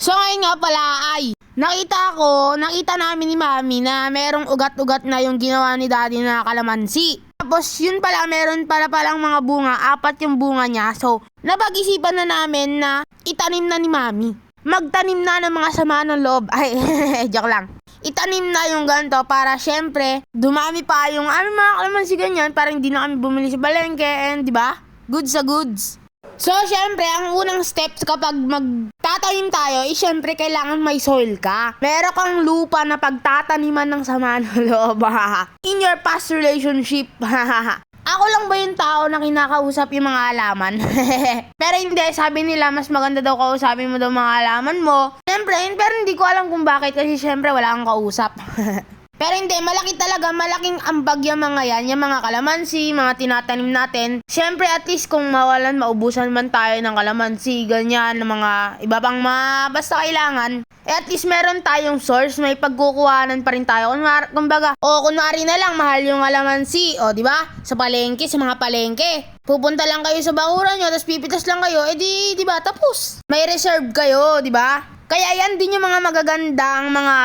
So ngayon nga pala ay nakita ko, nakita namin ni Mami na merong ugat-ugat na yung ginawa ni Daddy na kalamansi. Tapos yun pala, meron pala palang mga bunga, apat yung bunga niya. So, napag-isipan na namin na itanim na ni Mami. Magtanim na ng mga sama ng loob. Ay, joke lang. Itanim na yung ganito para syempre, dumami pa yung ano mga kalamansi ganyan para hindi na kami bumili sa balengke and di ba? Goods sa goods. So, syempre, ang unang steps kapag magtatanim tayo, is syempre, kailangan may soil ka. Meron kang lupa na pagtataniman ng sama ng loob. In your past relationship. Ako lang ba yung tao na kinakausap yung mga alaman? pero hindi, sabi nila, mas maganda daw kausapin mo daw mga alaman mo. Syempre, pero hindi ko alam kung bakit kasi syempre wala kang kausap. Pero hindi, malaki talaga, malaking ambag yung mga yan, yung mga kalamansi, mga tinatanim natin. Siyempre, at least kung mawalan, maubusan man tayo ng kalamansi, ganyan, ng mga iba pang mga basta kailangan. Eh, at least meron tayong source, may pagkukuhanan pa rin tayo. Kunwari, kumbaga, o kunwari na lang, mahal yung kalamansi, o di ba? Sa palengke, sa mga palengke. Pupunta lang kayo sa bakuran nyo, tapos pipitas lang kayo, eh di, di ba, tapos. May reserve kayo, di ba? Kaya yan din yung mga magagandang mga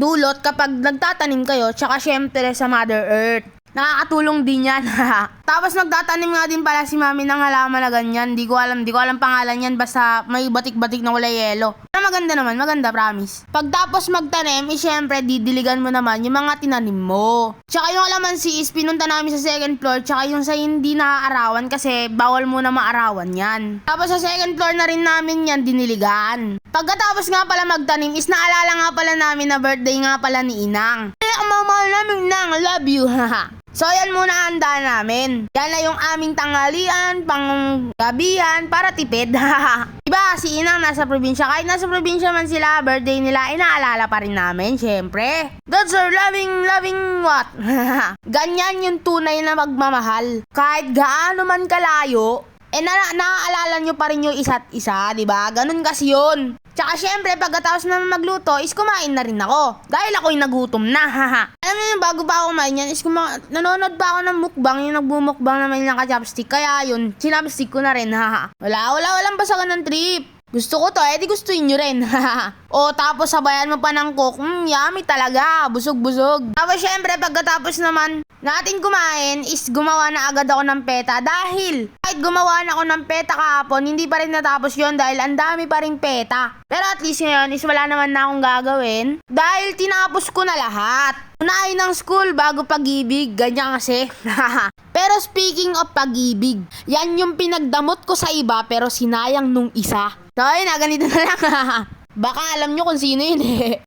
dulot kapag nagtatanim kayo, tsaka syempre sa Mother Earth. Nakakatulong din yan. Tapos nagtatanim nga din pala si mami ng halaman na ganyan. Di ko alam, di ko alam pangalan yan. Basta may batik-batik na kulay yelo. Pero maganda naman, maganda promise. Pagtapos magtanim, eh syempre didiligan mo naman yung mga tinanim mo. Tsaka yung alamansi is pinunta namin sa second floor. Tsaka yung sa hindi naaarawan kasi bawal muna maarawan yan. Tapos sa second floor na rin namin yan diniligan. Pagkatapos nga pala magtanim is naalala nga pala namin na birthday nga pala ni Inang. Kaya mamahal namin Nang, love you, haha. So, yan muna ang daan namin. Yan na yung aming tanghalian, panggabihan, para tipid. diba, si Inang nasa probinsya. Kahit nasa probinsya man sila, birthday nila, inaalala pa rin namin, syempre. That's our loving, loving what? Ganyan yung tunay na magmamahal. Kahit gaano man kalayo, eh na naaalala nyo pa rin yung isa't isa, di ba? Ganun kasi yun. Tsaka syempre, pagkatapos na magluto, is kumain na rin ako. Dahil ako'y nagutom na, haha. Alam niyo, bago pa ako kumain yan, is kuma- nanonood pa ako ng mukbang, yung nagbumukbang naman yung naka-chopstick. Kaya yun, sinapstick ko na rin, haha. Wala, wala, walang basagan ng trip. Gusto ko to, eh di gustuin nyo rin. o tapos sabayan mo pa ng coke, mm, yummy talaga, busog-busog. Tapos syempre, pagkatapos naman natin kumain, is gumawa na agad ako ng peta. Dahil, kahit gumawa na ako ng peta kahapon, hindi pa rin natapos yon dahil ang dami pa rin peta. Pero at least ngayon, is wala naman na akong gagawin. Dahil tinapos ko na lahat. Unahin ng school bago pag-ibig, ganyan kasi. pero speaking of pag-ibig, yan yung pinagdamot ko sa iba pero sinayang nung isa. So, ayun na, ganito na lang. Baka alam nyo kung sino yun eh.